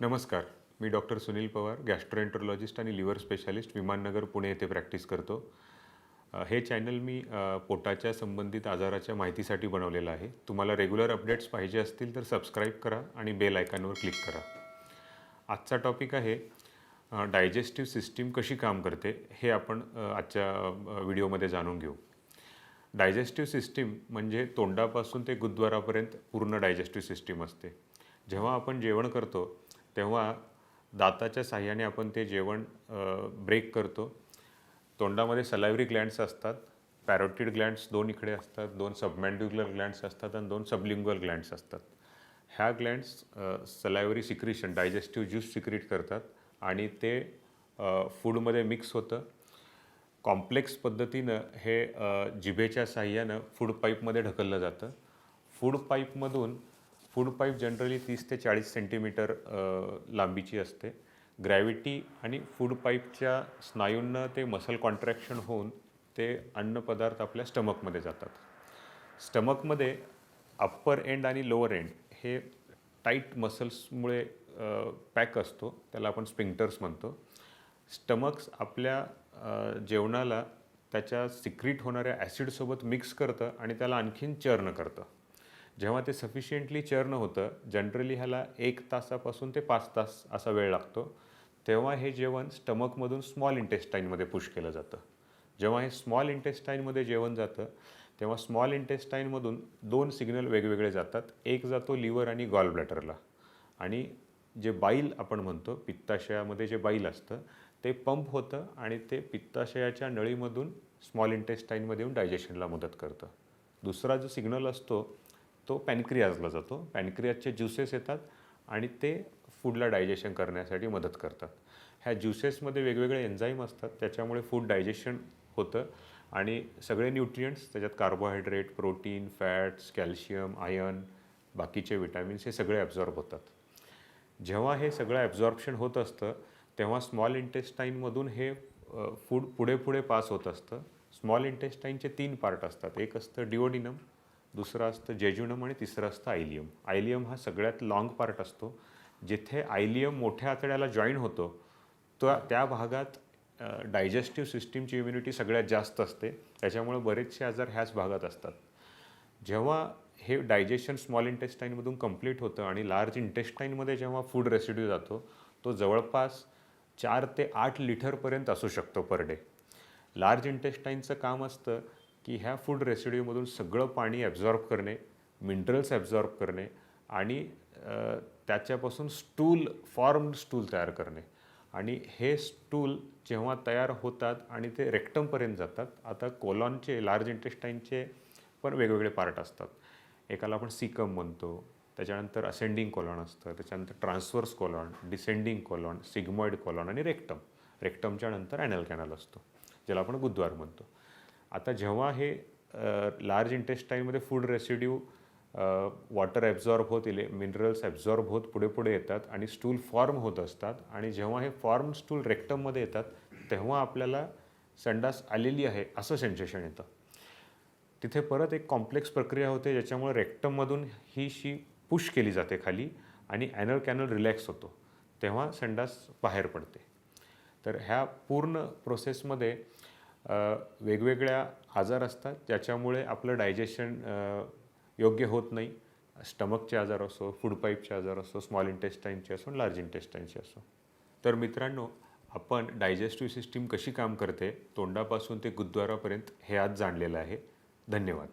नमस्कार. मी doctor Sunil Pawar gastroenterologist आणि लिव्हर स्पेशालिस्ट विमाननगर पुणे येथे प्रॅक्टिस करतो. हे चॅनल मी पोटाच्या संबंधित आजाराच्या माहितीसाठी बनवलेलं आहे. तुम्हाला रेग्युलर अपडेट्स पाहिजे असतील तर सबस्क्राईब करा आणि बेल आयकॉनवर क्लिक करा. आजचा टॉपिक आहे डायजेस्टिव्ह सिस्टीम कशी काम करते हे आपण आजच्या व्हिडिओमध्ये जाणून घेऊ. डायजेस्टिव्ह सिस्टीम म्हणजे तोंडापासून ते गुद्वारापर्यंत पूर्ण डायजेस्टिव्ह सिस्टीम असते. जेव्हा आपण जेवण करतो तेव्हा दाताच्या साह्याने आपण ते जेवण ब्रेक करतो. तोंडामध्ये सलायव्हरी ग्लँड्स असतात पॅरोटिड ग्लँड्स दोन इकडे असतात दोन सबमॅन्ड्युलर ग्लँड्स असतात आणि दोन सबलिंग्युअल ग्लँड्स असतात. ह्या glands salivary secretion digestive juice secrete करतात आणि ते फूडमध्ये मिक्स होतं. कॉम्प्लेक्स पद्धतीनं हे जिभेच्या साह्यानं फूड पाईपमध्ये ढकललं जातं. फूड पाईपमधून फूड पाईप जनरली तीस ते चाळीस सेंटीमीटर लांबीची असते. ग्रॅव्हिटी आणि फूड पाईपच्या स्नायूंना ते मसल कॉन्ट्रॅक्शन होऊन ते अन्नपदार्थ आपल्या स्टमकमध्ये जातात. स्टमकमध्ये अप्पर एंड आणि लोअर एंड हे टाईट मसल्समुळे पॅक असतो. त्याला आपण स्पिंक्टर्स म्हणतो. स्टमक्स आपल्या जेवणाला त्याच्या सिक्रीट होणाऱ्या ॲसिडसोबत मिक्स करतं आणि त्याला आणखीन चर्न करतं. जेव्हा ते सफिशियंटली चर्न होतं जनरली ह्याला एक तासापासून ते पाच तास असा वेळ लागतो तेव्हा हे जेवण स्टमकमधून स्मॉल इंटेस्टाईनमध्ये पुश केलं जातं. जेव्हा हे स्मॉल इंटेस्टाईनमध्ये जेवण जातं तेव्हा स्मॉल इंटेस्टाईनमधून दोन सिग्नल वेगवेगळे जातात. एक जातो लिव्हर आणि गॉल ब्लॅटरला आणि जे बाईल आपण म्हणतो पित्ताशयामध्ये जे बाईल असतं ते पंप होतं आणि ते पित्ताशयाच्या नळीमधून स्मॉल इंटेस्टाईनमध्ये येऊन डायजेशनला मदत करतं. दुसरा जो सिग्नल असतो तो पॅनक्रियाजला जातो. पॅनक्रियाजचे ज्युसेस येतात आणि ते फूडला डायजेशन करण्यासाठी मदत करतात. ह्या ज्युसेसमध्ये वेगवेगळे एन्झाईम असतात त्याच्यामुळे फूड डायजेशन होतं आणि सगळे न्यूट्रियंट्स त्याच्यात carbohydrate protein fats calcium iron बाकीचे विटॅमिन्स हे सगळे ॲब्झॉर्ब होतात. जेव्हा हे सगळं ॲब्झॉर्प्शन होत असतं तेव्हा स्मॉल इंटेस्टाईनमधून हे फूड पुढे पुढे पास होत असतं. स्मॉल इंटेस्टाईनचे तीन पार्ट असतात. एक असतं डिओडिनम दुसरं असतं जेजुनम आणि तिसरं असतं आयलियम. आयलियम हा सगळ्यात लाँग पार्ट असतो. जिथे आयलियम मोठ्या आतड्याला जॉईन होतो तो त्या भागात डायजेस्टिव्ह सिस्टीमची इम्युनिटी सगळ्यात जास्त असते. त्याच्यामुळे बरेचसे आजार ह्याच भागात असतात. जेव्हा हे डायजेशन स्मॉल इंटेस्टाईनमधून कंप्लीट होतं आणि लार्ज इंटेस्टाईनमध्ये जेव्हा फूड रेसिड्यू जातो तो जवळपास चार ते आठ लिटरपर्यंत असू शकतो पर डे लार्ज इंटेस्टाईनचं काम असतं की ह्या फूड रेसिड्यूमधून सगळं पाणी ॲब्झॉर्ब करणे मिनरल्स ॲब्झॉर्ब करणे आणि त्याच्यापासून स्टूल फॉर्म्ड स्टूल तयार करणे. आणि हे स्टूल जेव्हा तयार होतात आणि ते रेक्टमपर्यंत जातात आता कोलॉनचे लार्ज इंटेस्टाईनचे पण वेगवेगळे पार्ट असतात. एकाला आपण सिकम म्हणतो त्याच्यानंतर असेंडिंग कॉलॉन असतं त्याच्यानंतर transverse colon descending colon sigmoid colon आणि रेक्टम रेक्टमच्या नंतर ॲनल कॅनल असतो ज्याला आपण गुद्वार म्हणतो. आता जेव्हा हे लार्ज इंटेस्टाईनमध्ये फूड रेसिड्यू वॉटर ॲब्झॉर्ब होत इले मिनरल्स ॲब्झॉर्ब होत पुढे पुढे येतात आणि स्टूल फॉर्म होत असतात. आणि जेव्हा हे फॉर्म स्टूल रेक्टममध्ये येतात तेव्हा आपल्याला संडास आलेली आहे असं सेन्सेशन येतं. तिथे परत एक कॉम्प्लेक्स प्रक्रिया होते ज्याच्यामुळे रेक्टममधून ही शी पुश केली जाते खाली आणि ॲनल कॅनल रिलॅक्स होतो. तेव्हा संडास बाहेर पडते. तर ह्या पूर्ण प्रोसेसमध्ये वेगवेगळ्या आजार असतात ज्याच्यामुळे आपलं डायजेशन योग्य होत नाही. स्टमकचे आजार असो फूड पाईपचे आजार असो स्मॉल इंटेस्टाईनचे असो लार्ज इंटेस्टाईनचे असो. तर मित्रांनो आपण डायजेस्टिव्ह सिस्टीम कशी काम करते? तोंडापासून ते गुद्वारापर्यंत हे आज जाणलेलं आहे. धन्यवाद.